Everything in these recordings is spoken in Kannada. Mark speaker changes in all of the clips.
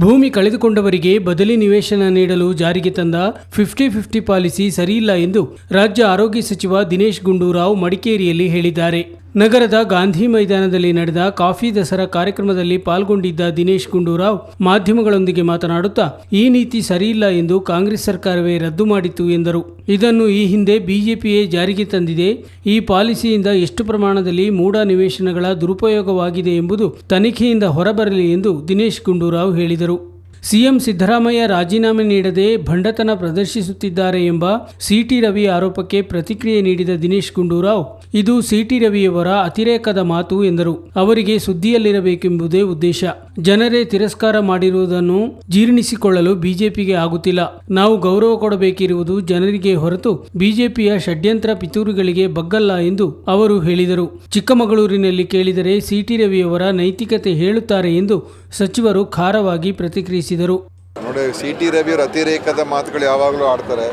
Speaker 1: ಭೂಮಿ ಕಳೆದುಕೊಂಡವರಿಗೆ ಬದಲಿ ನಿವೇಶನ ನೀಡಲು ಜಾರಿಗೆ ತಂದ ಫಿಫ್ಟಿ ಫಿಫ್ಟಿ ಪಾಲಿಸಿ ಸರಿಯಿಲ್ಲ ಎಂದು ರಾಜ್ಯ ಆರೋಗ್ಯ ಸಚಿವ ದಿನೇಶ್ ಗುಂಡೂರಾವ್ ಮಡಿಕೇರಿಯಲ್ಲಿ ಹೇಳಿದ್ದಾರೆ. ನಗರದ ಗಾಂಧಿ ಮೈದಾನದಲ್ಲಿ ನಡೆದ ಕಾಫಿ ದಸರಾ ಕಾರ್ಯಕ್ರಮದಲ್ಲಿ ಪಾಲ್ಗೊಂಡಿದ್ದ ದಿನೇಶ್ ಗುಂಡೂರಾವ್ ಮಾಧ್ಯಮಗಳೊಂದಿಗೆ ಮಾತನಾಡುತ್ತಾ, ಈ ನೀತಿ ಸರಿಯಿಲ್ಲ ಎಂದು ಕಾಂಗ್ರೆಸ್ ಸರ್ಕಾರವೇ ರದ್ದು ಮಾಡಿತ್ತು ಎಂದರು. ಇದನ್ನು ಈ ಹಿಂದೆ ಬಿಜೆಪಿಯೇ ಜಾರಿಗೆ ತಂದಿದೆ. ಈ ಪಾಲಿಸಿಯಿಂದ ಎಷ್ಟು ಪ್ರಮಾಣದಲ್ಲಿ ಮೂಢ ನಿವೇಶನಗಳ ದುರುಪಯೋಗವಾಗಿದೆ ಎಂಬುದು ತನಿಖೆಯಿಂದ ಹೊರಬರಲಿ ಎಂದು ದಿನೇಶ್ ಗುಂಡೂರಾವ್ ಹೇಳಿದರು. ಸಿಎಂ ಸಿದ್ದರಾಮಯ್ಯ ರಾಜೀನಾಮೆ ನೀಡದೆ ಭಂಡತನ ಪ್ರದರ್ಶಿಸುತ್ತಿದ್ದಾರೆ ಎಂಬ ಸಿಟಿ ರವಿ ಆರೋಪಕ್ಕೆ ಪ್ರತಿಕ್ರಿಯೆ ನೀಡಿದ ದಿನೇಶ್ ಗುಂಡೂರಾವ್, ಇದು ಸಿಟಿ ರವಿಯವರ ಅತಿರೇಕದ ಮಾತು ಎಂದರು. ಅವರಿಗೆ ಸುದ್ದಿಯಲ್ಲಿರಬೇಕೆಂಬುದೇ ಉದ್ದೇಶ. ಜನರೇ ತಿರಸ್ಕಾರ ಮಾಡಿರುವುದನ್ನು ಜೀರ್ಣಿಸಿಕೊಳ್ಳಲು ಬಿಜೆಪಿಗೆ ಆಗುತ್ತಿಲ್ಲ. ನಾವು ಗೌರವ ಕೊಡಬೇಕಿರುವುದು ಜನರಿಗೆ ಹೊರತು ಬಿಜೆಪಿಯ ಷಡ್ಯಂತ್ರ ಪಿತೂರುಗಳಿಗೆ ಬಗ್ಗಲ್ಲ ಎಂದು ಅವರು ಹೇಳಿದರು. ಚಿಕ್ಕಮಗಳೂರಿನಲ್ಲಿ ಕೇಳಿದರೆ ಸಿಟಿ ರವಿಯವರ ನೈತಿಕತೆ ಹೇಳುತ್ತಾರೆ ಎಂದು ಸಚಿವರು ಖಾರವಾಗಿ ಪ್ರತಿಕ್ರಿಯಿಸಿದರು.
Speaker 2: ನೋಡಿ ಸಿ ಟಿ ರವಿಯವರು ಅತಿರೇಕದ ಮಾತುಗಳು ಯಾವಾಗಲೂ ಆಡ್ತಾರೆ.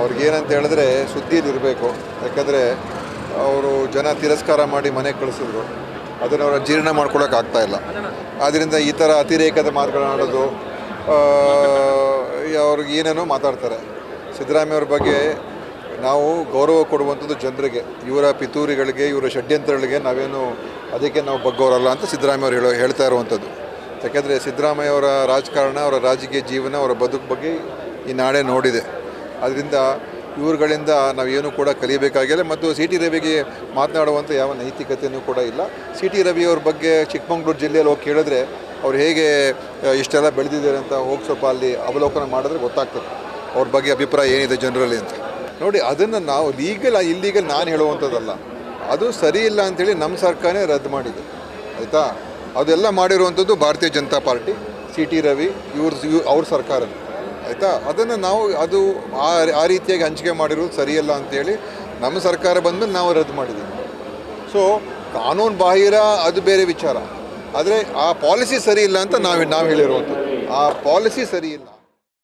Speaker 2: ಅವ್ರಿಗೇನಂತ ಹೇಳಿದ್ರೆ ಸುದ್ದಿಯಲ್ಲಿ ಇರಬೇಕು ಯಾಕಂದರೆ, ಅವರು ಜನ ತಿರಸ್ಕಾರ ಮಾಡಿ ಮನೆಗೆ ಕಳಿಸಿದ್ರು. ಅದನ್ನು ಅವರ ಜೀರ್ಣ ಮಾಡ್ಕೊಳಕ್ಕೆ ಆಗ್ತಾ ಇಲ್ಲ. ಆದ್ದರಿಂದ ಈ ಥರ ಅತಿರೇಕದ ಮಾತುಗಳನ್ನಾಡೋದು ಅವ್ರಿಗೆ ಏನೇನೋ ಮಾತಾಡ್ತಾರೆ. ಸಿದ್ದರಾಮಯ್ಯವ್ರ ಬಗ್ಗೆ ನಾವು ಗೌರವ ಕೊಡುವಂಥದ್ದು ಜನರಿಗೆ, ಇವರ ಪಿತೂರಿಗಳಿಗೆ, ಇವರ ಷಡ್ಯಂತ್ರಗಳಿಗೆ ನಾವೇನು ಅದಕ್ಕೆ ನಾವು ಬಗ್ಗೋರಲ್ಲ ಅಂತ ಸಿದ್ದರಾಮಯ್ಯವ್ರು ಹೇಳೋ, ಹೇಳ್ತಾ ಇರುವಂಥದ್ದು. ಯಾಕೆಂದರೆ ಸಿದ್ದರಾಮಯ್ಯವರ ರಾಜಕಾರಣ, ಅವರ ರಾಜಕೀಯ ಜೀವನ, ಅವರ ಬದುಕು ಬಗ್ಗೆ ಈ ನಾಳೆ ನೋಡಿದೆ. ಅದರಿಂದ ಇವ್ರುಗಳಿಂದ ನಾವೇನು ಕೂಡ ಕಲಿಯಬೇಕಾಗಿಲ್ಲ ಮತ್ತು ಸಿ ಟಿ ರವಿಗೆ ಮಾತನಾಡುವಂಥ ಯಾವ ನೈತಿಕತೆಯೂ ಕೂಡ ಇಲ್ಲ. ಸಿ ಟಿ ರವಿಯವ್ರ ಬಗ್ಗೆ ಚಿಕ್ಕಮಗಳೂರು ಜಿಲ್ಲೆಯಲ್ಲಿ ಹೋಗಿ ಕೇಳಿದ್ರೆ ಅವ್ರು ಹೇಗೆ ಇಷ್ಟೆಲ್ಲ ಬೆಳೆದಿದ್ದಾರೆ ಅಂತ ಹೋಗಿ ಸ್ವಲ್ಪ ಅಲ್ಲಿ ಅವಲೋಕನ ಮಾಡಿದ್ರೆ ಗೊತ್ತಾಗ್ತದೆ. ಅವ್ರ ಬಗ್ಗೆ ಅಭಿಪ್ರಾಯ ಏನಿದೆ ಜನರಲ್ಲಿ ಅಂತ. ನೋಡಿ, ಅದನ್ನು ನಾವು ಲೀಗಲ್, ಇಲ್ಲೀಗಲ್ ನಾನು ಹೇಳುವಂಥದ್ದಲ್ಲ. ಅದು ಸರಿ ಇಲ್ಲ ಅಂಥೇಳಿ ನಮ್ಮ ಸರ್ಕಾರನೇ ರದ್ದು ಮಾಡಿದೆ. ಆಯಿತಾ? ಅದೆಲ್ಲ ಮಾಡಿರುವಂಥದ್ದು Bharatiya Janata party, C T Ravi ಇವ್ರ ಇವ್- ಅವ್ರ ಸರ್ಕಾರ ಆಯಿತಾ? ಅದನ್ನು ನಾವು ಅದು ಆ ರೀತಿಯಾಗಿ ಹಂಚಿಕೆ ಮಾಡಿರೋದು ಸರಿಯಲ್ಲ ಅಂತೇಳಿ ನಮ್ಮ ಸರ್ಕಾರ ಬಂದಮೇಲೆ ನಾವು ರದ್ದು ಮಾಡಿದ್ದೀವಿ. ಸೊ ಕಾನೂನು ಬಾಹಿರ ಅದು ಬೇರೆ ವಿಚಾರ. ಆದರೆ ಆ ಪಾಲಿಸಿ ಸರಿ ಇಲ್ಲ ಅಂತ ನಾವು ನಾವು ಹೇಳಿರುವಂಥದ್ದು. ಆ ಪಾಲಿಸಿ ಸರಿ ಇಲ್ಲ.